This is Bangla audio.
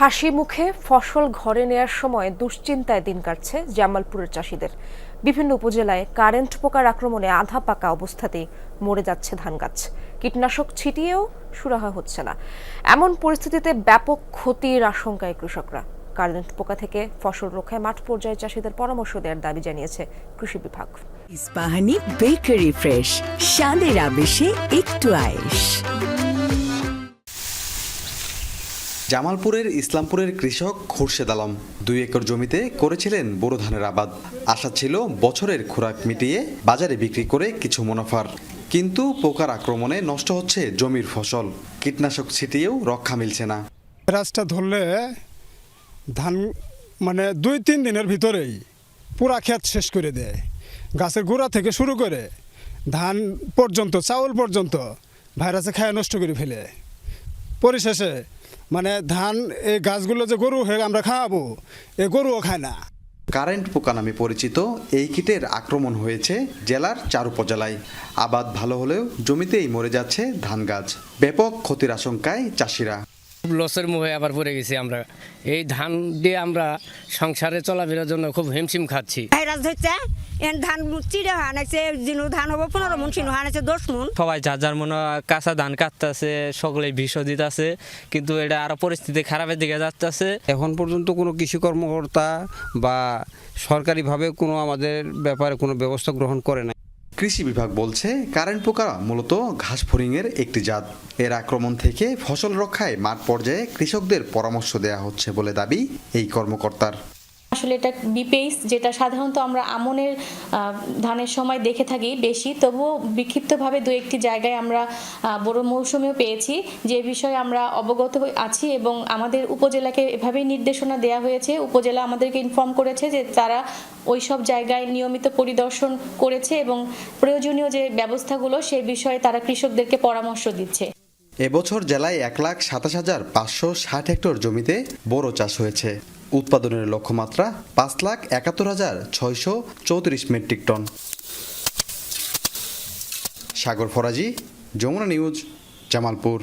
হাসি মুখে ফসল ঘরে নেয়ার সময় দুশ্চিন্তায় দিন কাটছে জামালপুরের চাষিদের। বিভিন্ন উপজেলায় কারেন্ট পোকার আক্রমণে আধা পাকা অবস্থাতেই মরে যাচ্ছে ধান গাছ। কীটনাশক ছিটিয়েও সুরাহা হচ্ছে না। এমন পরিস্থিতিতে ব্যাপক ক্ষতির আশঙ্কায় কৃষকরা। কারেন্ট পোকা থেকে ফসল রক্ষায় মাঠ পর্যায়ে চাষিদের পরামর্শ দেওয়ার দাবি জানিয়েছে কৃষি বিভাগ। ইস্পাহানি বেকারি ফ্রেশ, স্বাদের আবেশে একটু আয়েশ। জামালপুরের ইসলামপুরের কৃষক খুরশেদ আলম দুই একর জমিতে করেছিলেন বোরো ধানের আবাদ। আশা ছিল বছরের খোরাক মিটিয়ে বাজারে বিক্রি করে কিছু মুনাফার। কিন্তু পোকার আক্রমণে নষ্ট হচ্ছে জমির ফসল। কীটনাশক ছিটিয়েও রক্ষা মিলছে না। রাজটা ধরলে ধান মানে দুই তিন দিনের ভিতরেই পুরা ক্ষেত শেষ করে দেয়। গাছের গোড়া থেকে শুরু করে ধান পর্যন্ত, চাউল পর্যন্ত ভাইরাসে খায় নষ্ট করে ফেলে। পরিশেষে মানে ধান এই গাছগুলো যে গরু হয়ে আমরা খাওয়াবো এ গরুও খায় না। কারেন্ট পোকা নামে পরিচিত এই কীটের আক্রমণ হয়েছে জেলার চার উপজেলায়। আবাদ ভালো হলেও জমিতেই মরে যাচ্ছে ধান গাছ। ব্যাপক ক্ষতির আশঙ্কায় চাষিরা। খুব লসের মুখে আবার পড়ে গেছি আমরা। এই ধান দিয়ে আমরা সংসারে চলাফেরার জন্য খুব হিমশিম খাচ্ছি। এন ধান চিড়ে হানাইছে জিনু ধান হব পনেরো মন সিনু হানাইছে দশ মন। সবাই যার যার মনে হয় কাঁচা ধান কাটতেছে সকলে বিষ দিতেছে কিন্তু এটা আরও পরিস্থিতি খারাপের দিকে যাচ্ছে এখন পর্যন্ত কোনো কৃষি কর্মকর্তা বা সরকারিভাবে কোনো আমাদের ব্যাপারে কোনো ব্যবস্থা গ্রহণ করে না কৃষি বিভাগ বলছে কারেন্ট পোকা মূলত ঘাস ফড়িংয়ের একটি জাত। এর আক্রমণ থেকে ফসল রক্ষায় মাঠ পর্যায়ে কৃষকদের পরামর্শ দেওয়া হচ্ছে বলে দাবি এই কর্মকর্তার। আসলে এটা বিপেইস, যেটা সাধারণত আমরা আমনের ধানের সময় দেখে থাকি বেশি। তবুও বিক্ষিপ্তভাবে দু একটি জায়গায় আমরা বড় মৌসুমেও পেয়েছি। যে বিষয়ে আমরা অবগত আছি এবং আমাদের উপজেলাকে এভাবেই নির্দেশনা দেওয়া হয়েছে। উপজেলা আমাদেরকে ইনফর্ম করেছে যে তারা ওই সব জায়গায় নিয়মিত পরিদর্শন করেছে এবং প্রয়োজনীয় যে ব্যবস্থাগুলো সেই বিষয়ে তারা কৃষকদেরকে পরামর্শ দিচ্ছে। এবছর জেলায় এক লাখ সাতাশ হাজার পাঁচশো ষাট হেক্টর জমিতে বড় চাষ হয়েছে। উৎপাদনের লক্ষ্যমাত্রা পাঁচ লাখ একাত্তর হাজার ছয়শো চৌত্রিশ metric ton. Sagar Faraji, Jamuna News, Jamalpur.